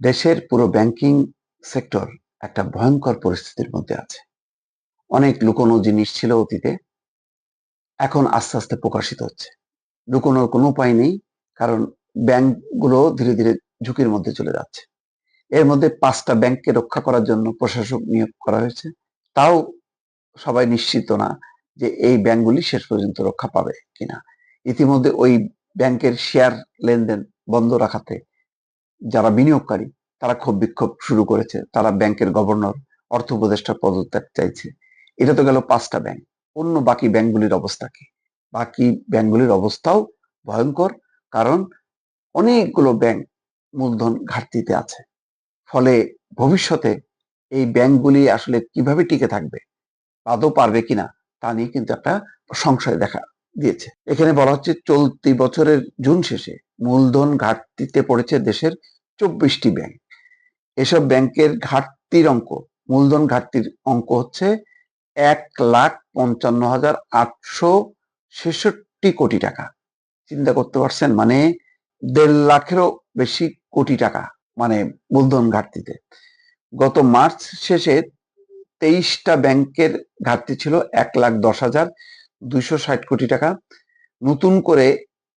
দেশের পুরো banking sector একটা ভয়ঙ্কর পরিস্থিতির মধ্যে আছে। অনেক লুকোনো জিনিস ছিল অতীতে, এখন আস্তে আস্তে প্রকাশিত হচ্ছে। লুকোনোর কোনো উপায় নেই, কারণ ব্যাংকগুলো ধীরে ধীরে ঝুঁকির মধ্যে চলে যাচ্ছে। এর মধ্যে পাঁচটা ব্যাংককে রক্ষা করার জন্য প্রশাসক নিয়োগ করা হয়েছে। তাও সবাই নিশ্চিত না যে এই ব্যাংকগুলি শেষ পর্যন্ত রক্ষা পাবে কিনা। ইতিমধ্যে ওই ব্যাংকের শেয়ার লেনদেন বন্ধ রাখাতে যারা বিনিয়োগকারী, তারা ক্ষোভ বিক্ষোভ শুরু করেছে। তারা ব্যাংকের গভর্নর, অর্থ উপদেষ্টার পদত্যাগ চাইছে। এটা তো গেল পাঁচটা ব্যাংক। অন্য বাকি ব্যাংকগুলির অবস্থা কি? বাকি ব্যাংকগুলির অবস্থাও ভয়ঙ্কর, কারণ অনেকগুলো ব্যাংক মূলধন ঘাটতিতে আছে। ফলে ভবিষ্যতে এই ব্যাংকগুলি আসলে কীভাবে টিকে থাকবে আদৌ পারবে কিনা, তা নিয়ে কিন্তু একটা সংশয় দেখা দিয়েছে। এখানে বলা হচ্ছে, চলতি বছরের জুন শেষে মূলধন ঘাটতিতে পড়েছে দেশের চব্বিশটি ব্যাংক এসব ব্যাংকের ঘাটতির অঙ্ক মূলধন ঘাটতির অঙ্ক হচ্ছে এক লাখ পঞ্চান্ন হাজার আটশো ছেষট্টি কোটি টাকা। চিন্তা করতে পারছেন? মানে দেড় লাখেরও বেশি কোটি টাকা মানে মূলধন ঘাটতিতে। গত মার্চ শেষে তেইশটা ব্যাংকের ঘাটতি ছিল এক লাখ দশ হাজার দুইশো ষাট কোটি টাকা। নতুন করে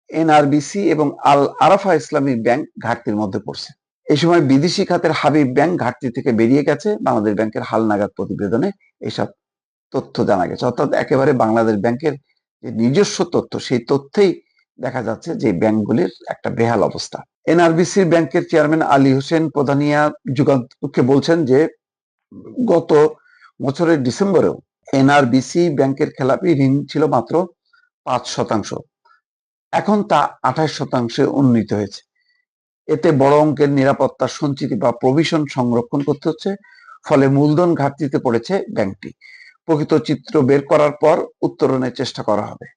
এনআরবিসি এবং আল আরাফা ইসলামী ব্যাংক ঘাটতির মধ্যে পড়ছে। এই সময় বিদেশি খাতের হাবিব ব্যাংক ঘাটতি থেকে বেরিয়ে গেছে। বাংলাদেশ ব্যাংকের হালনাগাদ প্রতিবেদনে এসব তথ্য জানা গেছে। অর্থাৎ একেবারে বাংলাদেশ ব্যাংকের যে নিজস্ব তথ্য, সেই তথ্যেই দেখা যাচ্ছে যে ব্যাংকগুলির একটা বেহাল অবস্থা। এনআরবিসি ব্যাংকের চেয়ারম্যান আলী হোসেন প্রধানিয়া যুগান্তকে বলছেন যে, গত বছরের ডিসেম্বরেও এনআরবিসি ব্যাংকের খেলাপি ঋণ ছিল মাত্র পাঁচ শতাংশ। এখন তা আঠাশ শতাংশে উন্নীত হয়েছে। এতে বড় অঙ্কের নিরাপত্তা, সঞ্চিতি বা প্রভিশন সংরক্ষণ করতে হচ্ছে, ফলে মূলধন ঘাটতিতে পড়েছে ব্যাংকটি। প্রকৃত চিত্র বের করার পর উত্তরণের চেষ্টা করা হবে।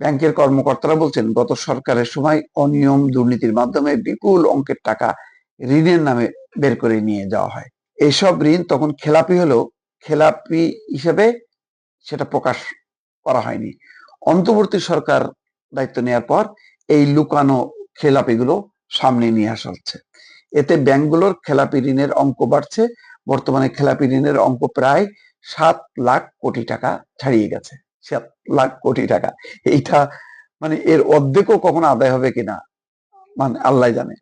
ব্যাংকের কর্মকর্তারা বলছেন, গত সরকারের সময় অনিয়ম দুর্নীতির মাধ্যমে বিপুল অঙ্কের টাকা ঋণের নামে বের করে নিয়ে যাওয়া হয়। এইসব ঋণ তখন খেলাপি হলেও, খেলাপি হিসেবে সেটা প্রকাশ করা হয়নি। অন্তর্বর্তী সরকার দায়িত্ব নেওয়ার পর এই লুকানো খেলাপিগুলো সামনে নিয়ে আসা হচ্ছে। এতে ব্যাংকগুলোর খেলাপি ঋণের অঙ্ক বাড়ছে। বর্তমানে খেলাপি ঋণের অঙ্ক প্রায় সাত লাখ কোটি টাকা ছাড়িয়ে গেছে। সাত লাখ কোটি টাকা। এইটা মানে এর অর্ধেকও কখনো আদায় হবে কিনা মানে আল্লাহ জানে।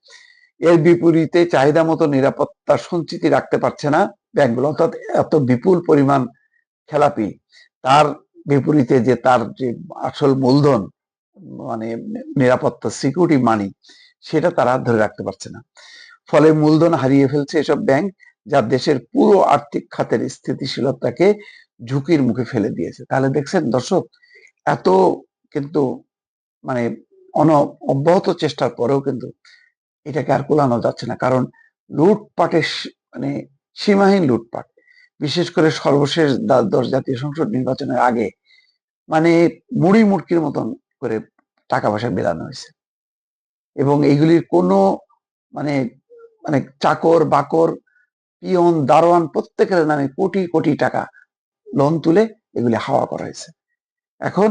এর বিপরীতে চাহিদা মতো নিরাপত্তা সঞ্চিতি রাখতে পারছে না ব্যাংকগুলো। অর্থাৎ এত বিপুল পরিমাণ খেলাপি, তার বিপরীতে যে তার যে আসল মূলধন মানে নিরাপত্তা সিকিউরিটি মানি সেটা তারা ধরে রাখতে পারছে না। ফলে মূলধন হারিয়ে ফেলছে এসব ব্যাংক যা দেশের পুরো আর্থিক খাতের স্থিতিশীলতাকে ঝুঁকির মুখে ফেলে দিয়েছে। তাহলে দেখছেন দর্শক, এত কিন্তু মানে অন অব্যাহত চেষ্টার পরেও কিন্তু এটাকে আর কোলানো যাচ্ছে না। কারণ লুটপাটের মানে সীমাহীন লুটপাট, বিশেষ করে সর্বশেষ দ্বাদশ জাতীয় সংসদ নির্বাচনের আগে মানে মুড়ি মুড়কির মতন করে টাকা পয়সা বেরানো হয়েছে। এবং এইগুলির কোনো মানে মানে চাকর, বাকর, পিয়ন, দারোয়ান প্রত্যেকের নামে কোটি কোটি টাকা লোন তুলে এগুলি হাওয়া করা হয়েছে। এখন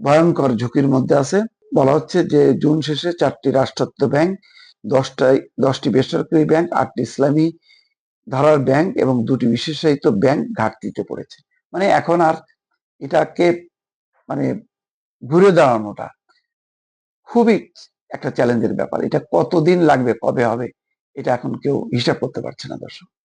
ভয়ঙ্কর ঝুঁকির মধ্যে আছে। বলা হচ্ছে যে জুন শেষে চারটি রাষ্ট্রায়ত্ত ব্যাংক দশটাই দশটি বেসরকারি ব্যাংক, আটটি ইসলামী ধারার ব্যাংক এবং দুটি বিশেষায়িত ব্যাংক ঘাটতিতে পড়েছে। মানে এখন আর এটাকে মানে ঘুরে দাঁড়ানোটা খুবই একটা চ্যালেঞ্জের ব্যাপার। এটা কতদিন লাগবে, কবে হবে, এটা এখন কেউ হিসাব করতে পারছে না দর্শক।